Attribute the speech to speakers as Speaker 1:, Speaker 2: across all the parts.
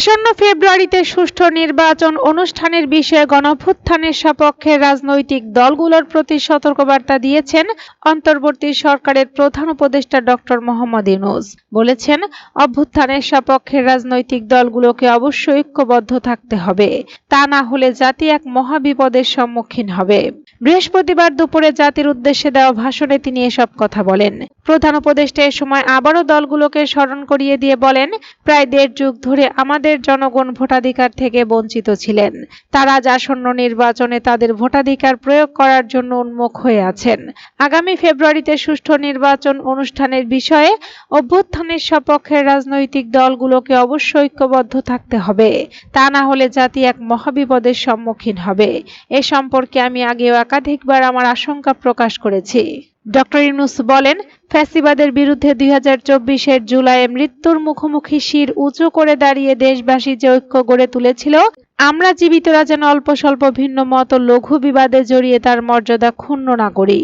Speaker 1: আসন্ন ফেব্রুয়ারিতে সুষ্ঠু নির্বাচন অনুষ্ঠানের বিষয়ে গণভ্যুত্থানের সপক্ষে রাজনৈতিক দলগুলোর প্রতি সতর্কবার্তা দিয়েছেন অন্তর্বর্তী সরকারের প্রধান উপদেষ্টা ডক্টর মোহাম্মদ ইউনুস। বলেছেন, অভ্যুত্থানের সপক্ষে রাজনৈতিক দলগুলোকে অবশ্যই ঐক্যবদ্ধ থাকতে হবে। তা না হলে জাতি এক মহাবিপদের সম্মুখীন হবে। বৃহস্পতিবার দুপুরে জাতির উদ্দেশ্যে দেওয়া ভাষণে তিনি এসব কথা বলেন। প্রধান উপদেষ্টা এ সময় আবারও দলগুলোকে স্মরণ করিয়ে দিয়ে বলেন, প্রায় দেড় যুগ ধরে আমাদের জনগণ ভোটাধিকার থেকে বঞ্চিত ছিলেন। তারা আসন্ন নির্বাচনে তাদের ভোটাধিকার প্রয়োগ করার জন্য উন্মুখ হয়ে আছেন। আগামী ফেব্রুয়ারিতে সুষ্ঠু নির্বাচন অনুষ্ঠানের বিষয়ে অভ্যুত্থানের সপক্ষে রাজনৈতিক দলগুলোকে অবশ্যই ঐক্যবদ্ধ থাকতে হবে। তা না হলে জাতি এক মহাবিপদের সম্মুখীন হবে। এ সম্পর্কে আমি আগেও একাধিকবার আমার আশঙ্কা প্রকাশ করেছি। ডক্টর ইউনুস বলেন ফ্যাসিবাদের বিরুদ্ধে দুই হাজার চব্বিশের জুলাইয়ে মৃত্যুর মুখোমুখি শির উঁচু করে দাঁড়িয়ে দেশবাসী যে ঐক্য গড়ে তুলেছিল, আমরা জীবিতরা যেন অল্প স্বল্প ভিন্ন মত লঘু বিবাদে জড়িয়ে তার মর্যাদা ক্ষুণ্ণ না করি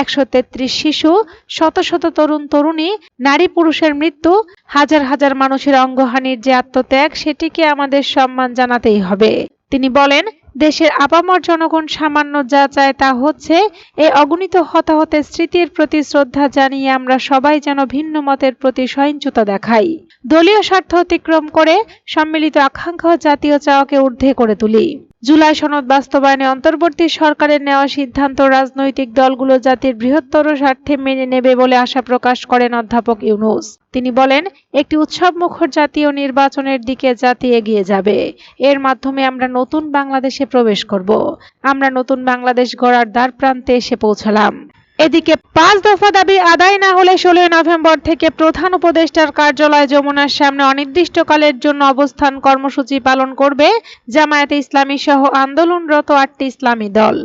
Speaker 1: একশো তেত্রিশ শিশু, শত শত তরুণ তরুণী, নারী পুরুষের মৃত্যু, হাজার হাজার মানুষের অঙ্গহানির যে আত্মত্যাগ, সেটিকে আমাদের সম্মান জানাতেই হবে। তিনি বলেন দেশের আপামর জনগণ সামান্য যা চায় তা হচ্ছে এই অগণিত হতাহতের স্মৃতির প্রতি শ্রদ্ধা জানিয়ে আমরা সবাই যেন ভিন্ন মতের প্রতি সহিংসতা দেখাই। দলীয় স্বার্থ অতিক্রম করে সম্মিলিত আকাঙ্ক্ষা জাতীয় চাওয়াকে ঊর্ধ্বে করে তুলি। জুলাই সনদ বাস্তবায়নে অন্তর্বর্তী সরকারের নেওয়া সিদ্ধান্ত রাজনৈতিক দলগুলো জাতির বৃহত্তর স্বার্থে মেনে নেবে বলে আশা প্রকাশ করেন অধ্যাপক ইউনুস। তিনি বলেন, একটি উৎসব মুখর জাতীয় নির্বাচনের দিকে জাতি এগিয়ে যাবে। এর মাধ্যমে আমরা নতুন বাংলাদেশে প্রবেশ করব। আমরা নতুন বাংলাদেশ গড়ার দ্বার প্রান্তে এসে পৌঁছালাম। এদিকে পাঁচ দফা দাবি আদায় না হলে ষোলোই নভেম্বর থেকে প্রধান উপদেষ্টার কার্যালয় যমুনার সামনে অনির্দিষ্টকালের জন্য অবস্থান কর্মসূচি পালন করবে জামায়াতে ইসলামী সহ আন্দোলনরত আটটি ইসলামী দল।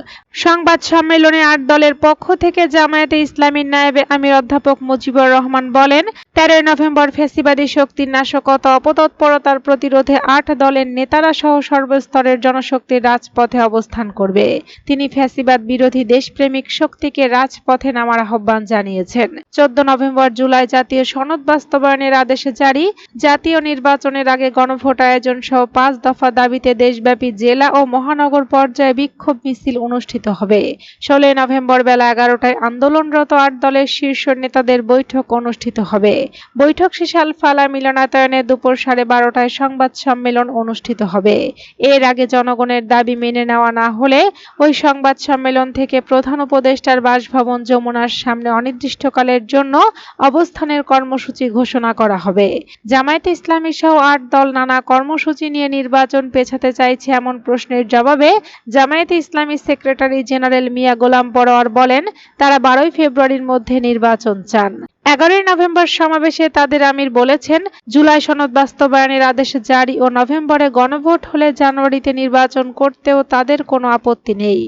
Speaker 1: সংবাদ সম্মেলনে আট দলের পক্ষ থেকে জামায়াতে ইসলামীর নায়েবে আমির অধ্যাপক মুজিবুর রহমান বলেন, তেরোই নভেম্বর ফ্যাসিবাদী শক্তির নাশকতা, অপতৎপরতার প্রতিরোধে আট দলের নেতারা সহ সর্বস্তরের জনশক্তি রাজপথে অবস্থান করবে। তিনি ফ্যাসিবাদ বিরোধী দেশপ্রেমিক শক্তিকে রাজপথে নামার আহ্বান জানিয়েছেন। চোদ্দ নভেম্বর জুলাই জাতীয় সনদ বাস্তবায়নের আদেশে জারি, জাতীয় নির্বাচনের আগে গণভোট আয়োজন সহ পাঁচ দফা দাবিতে দেশব্যাপী জেলা ও মহানগর পর্যায়ে বিক্ষোভ মিছিল অনুষ্ঠিত হবে। ষোলোই নভেম্বর বেলা এগারোটায় আন্দোলনরত আট দলের শীর্ষ নেতাদের বৈঠক অনুষ্ঠিত হবে। বৈঠক শেষে আলফালা মিলনায়তনে দুপুর সাড়ে বারোটায় সংবাদ সম্মেলন অনুষ্ঠিত হবে। এর আগে জনগণের দাবি মেনে নেওয়া না হলে ওই সংবাদ সম্মেলন থেকে প্রধান উপদেষ্টার বাসভবন যমুনার সামনে অনির্দিষ্টকালের জন্য অবস্থানের কর্মসূচি ঘোষণা করা হবে। জামায়াতে ইসলামী সহ আট দল নানা কর্মসূচি নিয়ে নির্বাচন পেছাতে চাইছে এমন প্রশ্নের জবাবে জামায়াতে ইসলামী সেক্রেটারি জেনারেল মিয়া গোলাম পরোয়ার বলেন, তারা বারোই ফেব্রুয়ারির মধ্যে নির্বাচন চান। এগারোই নভেম্বর সমাবেশে তাদের আমির বলেছেন, জুলাই সনদ বাস্তবায়নের আদেশ জারি ও নভেম্বরে গণভোট হলে জানুয়ারিতে নির্বাচন করতেও তাদের কোনো আপত্তি নেই।